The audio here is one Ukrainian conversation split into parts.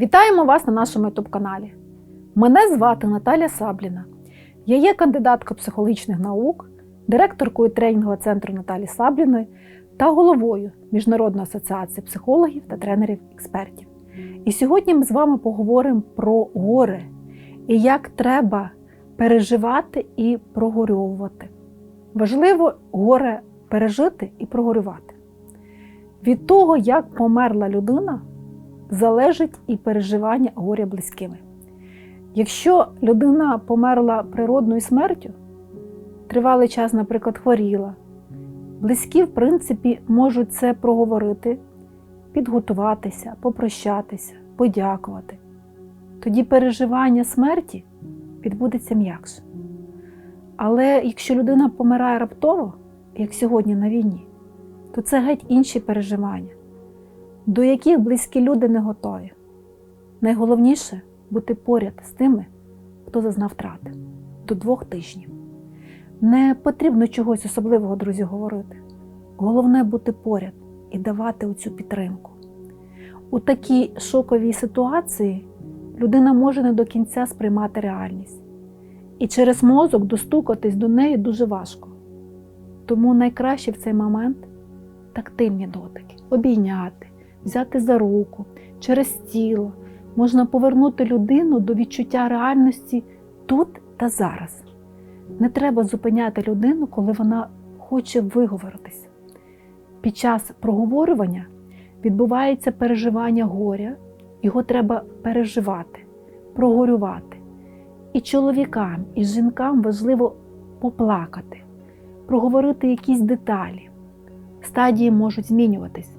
Вітаємо вас на нашому youtube каналі. Мене звати Наталя Сабліна. Я є кандидаткою психологічних наук, директоркою тренінгового центру Наталі Сабліної та головою Міжнародної асоціації психологів та тренерів-експертів. І сьогодні ми з вами поговоримо про горе і як треба переживати і прогорьовувати. Важливо горе пережити і прогорювати. Від того, як померла людина, залежить і переживання горя близькими. Якщо людина померла природною смертю, тривалий час, наприклад, хворіла, близькі, в принципі, можуть це проговорити, підготуватися, попрощатися, подякувати. Тоді переживання смерті відбудеться м'якше. Але якщо людина помирає раптово, як сьогодні на війні, то це геть інші переживання, до яких близькі люди не готові. Найголовніше бути поряд з тими, хто зазнав втрати до двох тижнів. Не потрібно чогось особливого, друзі, говорити. Головне бути поряд і давати оцю підтримку. У такій шоковій ситуації людина може не до кінця сприймати реальність. І через мозок достукатись до неї дуже важко. Тому найкраще в цей момент тактильні дотики, обійняти, взяти за руку, через тіло. Можна повернути людину до відчуття реальності тут та зараз. Не треба зупиняти людину, коли вона хоче виговоритися. Під час проговорювання відбувається переживання горя, його треба переживати, прогорювати. І чоловікам, і жінкам важливо поплакати, проговорити якісь деталі. Стадії можуть змінюватись.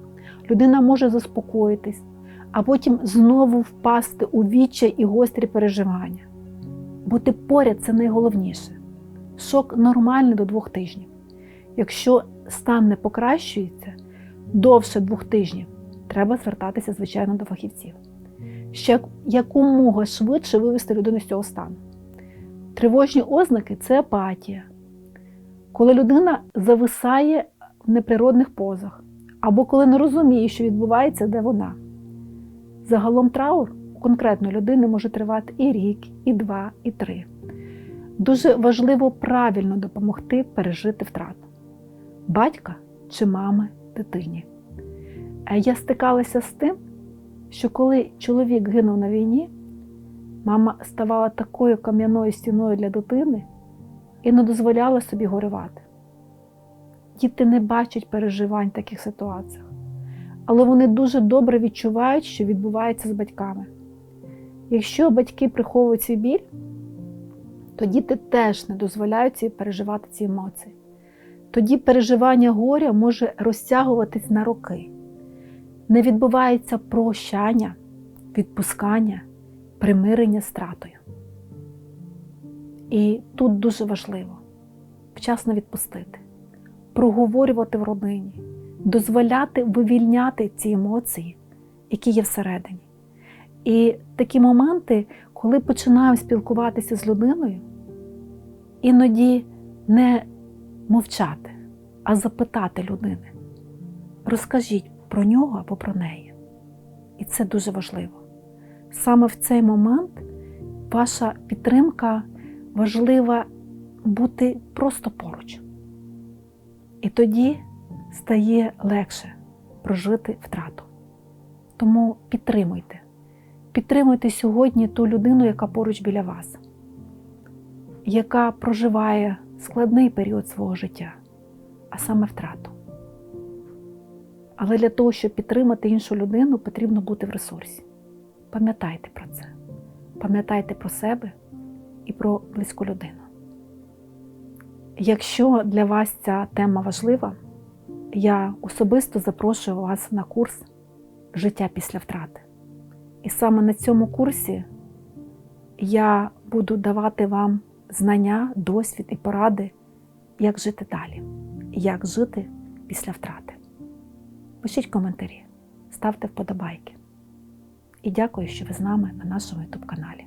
Людина може заспокоїтись, а потім знову впасти у відчай і гострі переживання. Бути поряд це найголовніше. Шок нормальний до двох тижнів. Якщо стан не покращується довше двох тижнів, треба звертатися, звичайно, до фахівців. Ще якомога швидше вивести людину з цього стану. Тривожні ознаки це апатія. Коли людина зависає в неприродних позах, або коли не розуміє, що відбувається, де вона. Загалом траур у конкретної людини може тривати і рік, і два, і три. Дуже важливо правильно допомогти пережити втрату батька чи мами дитині. Я стикалася з тим, що коли чоловік гинув на війні, мама ставала такою кам'яною стіною для дитини і не дозволяла собі горювати. Діти не бачать переживань в таких ситуаціях, але вони дуже добре відчувають, що відбувається з батьками. Якщо батьки приховують свій біль, то діти теж не дозволяють переживати ці емоції. Тоді переживання горя може розтягуватись на роки. Не відбувається прощання, відпускання, примирення стратою. І тут дуже важливо вчасно відпустити, проговорювати в родині, дозволяти вивільняти ці емоції, які є всередині. І такі моменти, коли починаємо спілкуватися з людиною, іноді не мовчати, а запитати людини. Розкажіть про нього або про неї. І це дуже важливо. Саме в цей момент ваша підтримка важлива бути просто поруч. І тоді стає легше прожити втрату. Тому підтримуйте. Підтримуйте сьогодні ту людину, яка поруч біля вас, яка проживає складний період свого життя, а саме втрату. Але для того, щоб підтримати іншу людину, потрібно бути в ресурсі. Пам'ятайте про це. Пам'ятайте про себе і про близьку людину. Якщо для вас ця тема важлива, я особисто запрошую вас на курс Життя після втрати. І саме на цьому курсі я буду давати вам знання, досвід і поради, як жити далі, як жити після втрати. Пишіть коментарі, ставте вподобайки. І дякую, що ви з нами на нашому YouTube каналі.